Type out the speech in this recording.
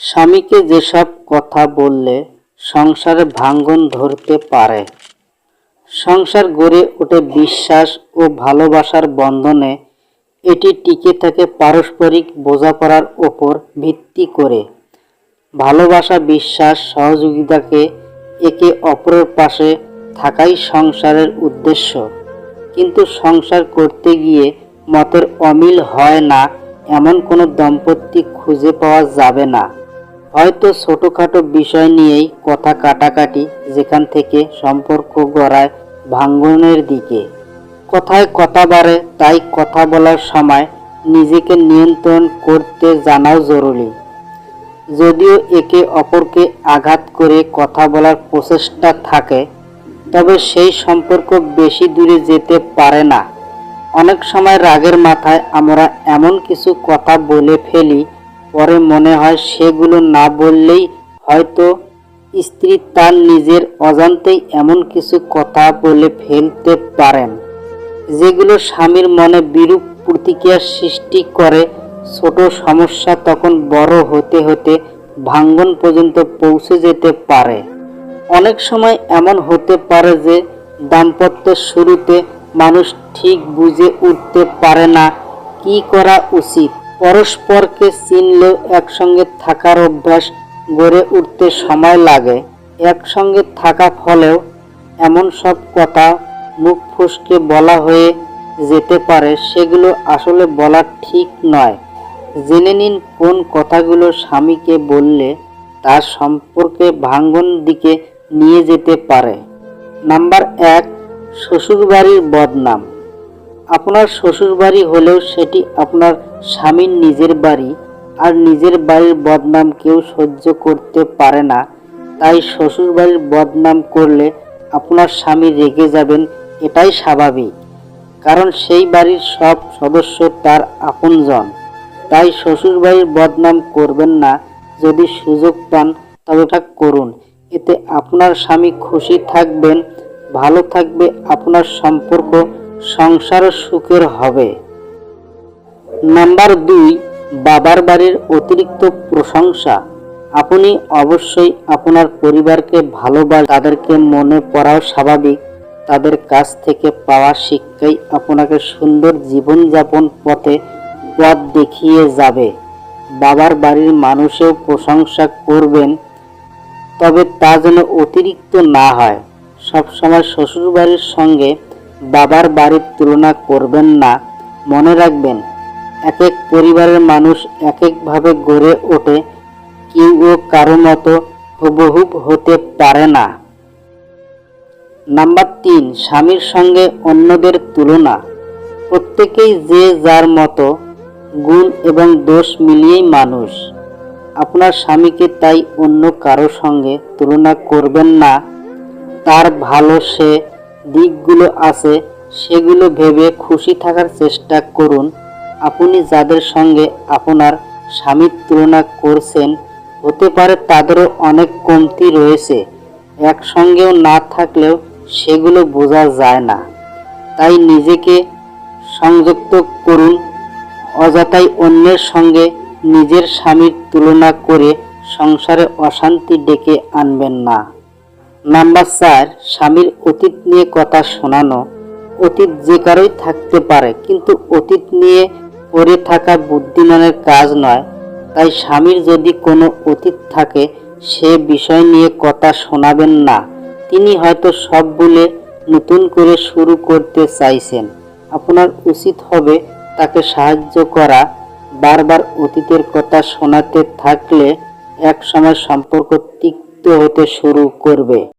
স্বামীকে যেসব কথা বললে সংসারে ভাঙ্গন ধরতে পারে। সংসার গড়ে ওঠে বিশ্বাস ও ভালোবাসার বন্ধনে। এটি টিকে থাকে পারস্পরিক বোঝাপড়ার ওপর ভিত্তি করে। ভালোবাসা, বিশ্বাস, সহযোগিতাকে একে অপরের পাশে থাকাই সংসারের উদ্দেশ্য। কিন্তু সংসার করতে গিয়ে মতের অমিল হয় না, এমন কোনো দম্পতি খুঁজে পাওয়া যাবে না। হয়তো ছোটোখাটো বিষয় নিয়েই কথা কাটাকাটি যেখান থেকে সম্পর্ক গড়ায় ভাঙ্গনের দিকে। কথায় কথা বাড়ে, তাই কথা বলার সময় নিজেকে নিয়ন্ত্রণ করতে জানাও জরুরি। যদিও একে অপরকে আঘাত করে কথা বলার প্রচেষ্টা থাকে, তবে সেই সম্পর্ক বেশি দূরে যেতে পারে না। অনেক সময় রাগের মাথায় আমরা এমন কিছু কথা বলে ফেলি পরে মনে হয় সেগুলো না বললেই হয়তো স্ত্রী তার নিজের অজান্তেই এমন কিছু কথা বলে ফেলতে পারেন। যেগুলো স্বামীর মনে বিরূপ প্রতিক্রিয়া সৃষ্টি করে। ছোট সমস্যা তখন বড় হতে হতে ভাঙ্গন পর্যন্ত পৌঁছে যেতে পারে। অনেক সময় এমন হতে পারে যে দাম্পত্যের শুরুতে মানুষ ঠিক বুঝে উঠতে পারে না, কি করা উচিত? পরস্পরকে চিনলেও একসঙ্গে থাকার অভ্যাস গড়ে উঠতে সময় লাগে। একসঙ্গে থাকা ফলেও এমন সব কথা মুখ ফুসকে বলা হয়ে যেতে পারে, সেগুলো আসলে বলা ঠিক নয়। জেনে নিন কোন কথাগুলো স্বামীকে বললে তার সম্পর্কে ভাঙ্গন দিকে নিয়ে যেতে পারে। নাম্বার এক, শ্বশুরবাড়ির বদনাম। আপনার শ্বশুরবাড়ি হলেও সেটি আপনার স্বামীর নিজের বাড়ি, আর নিজের বাড়ির বদনাম কেউ সহ্য করতে পারে না। তাই শ্বশুরবাড়ির বদনাম করলে আপনার স্বামী রেগে যাবেন, এটাই স্বাভাবিক। কারণ সেই বাড়ির সব সদস্য তার আপনজন। তাই শ্বশুরবাড়ির বদনাম করবেন না। যদি সুযোগ পান, তবে তা করুন। এতে আপনার স্বামী খুশি থাকবেন, ভালো থাকবে আপনার সম্পর্ক সংসার সুখের হবে। নাম্বার দুই, বাবার বাড়ির অতিরিক্ত প্রশংসা। আপনি অবশ্যই আপনার পরিবারকে ভালোবাস, তাদেরকে মনে পড়াও স্বাভাবিক। তাদের কাছ থেকে পাওয়া শিক্ষাই আপনাকে সুন্দর জীবনযাপন পথে পথ দেখিয়ে যাবে। বাবার বাড়ির মানুষেও প্রশংসা করবেন, তবে তা যেন অতিরিক্ত না হয়। সবসময় শ্বশুরবাড়ির সঙ্গে বাবার বাড়ির তুলনা করবেন না, মনে রাখবেন এক এক পরিবারের মানুষ এক একভাবে গড়ে ওঠে, কেউ কারও মতো হুবহুব হতে পারে না। নাম্বার তিন, স্বামীর সঙ্গে অন্যদের তুলনা। প্রত্যেকেই যে যার মতো গুণ এবং দোষ মিলিয়েই মানুষ। আপনার স্বামীকে তাই অন্য কারও সঙ্গে তুলনা করবেন না, তার ভালো সে দিকগুলো আছে, সেগুলো ভেবে খুশি থাকার চেষ্টা করুন। আপনি যাদের সঙ্গে আপনার স্বামীর তুলনা করছেন, হতে পারে তাদেরও অনেক কমতি রয়েছে। একসঙ্গেও না থাকলেও সেগুলো বোঝা যায় না। তাই নিজেকে সংযুক্ত করুন, অযথাই অন্যের সঙ্গে নিজের স্বামীর তুলনা করে সংসারে অশান্তি ডেকে আনবেন না। নাম্বার চার, স্বামীর অতীত নিয়ে কথা শোনানো। অতীত যে কারোই থাকতে পারে, কিন্তু অতীত নিয়ে পড়ে থাকা বুদ্ধিমানের কাজ নয়। তাই স্বামীর যদি কোনো অতীত থাকে, সে বিষয় নিয়ে কথা শোনাবেন না। তিনি হয়তো সব বলে নতুন করে শুরু করতে চাইছেন। আপনার উচিত হবে তাকে সাহায্য করা। বারবার অতীতের কথা শোনাতে থাকলে এক সময় সম্পর্ক তিক্ত হতে শুরু করবে।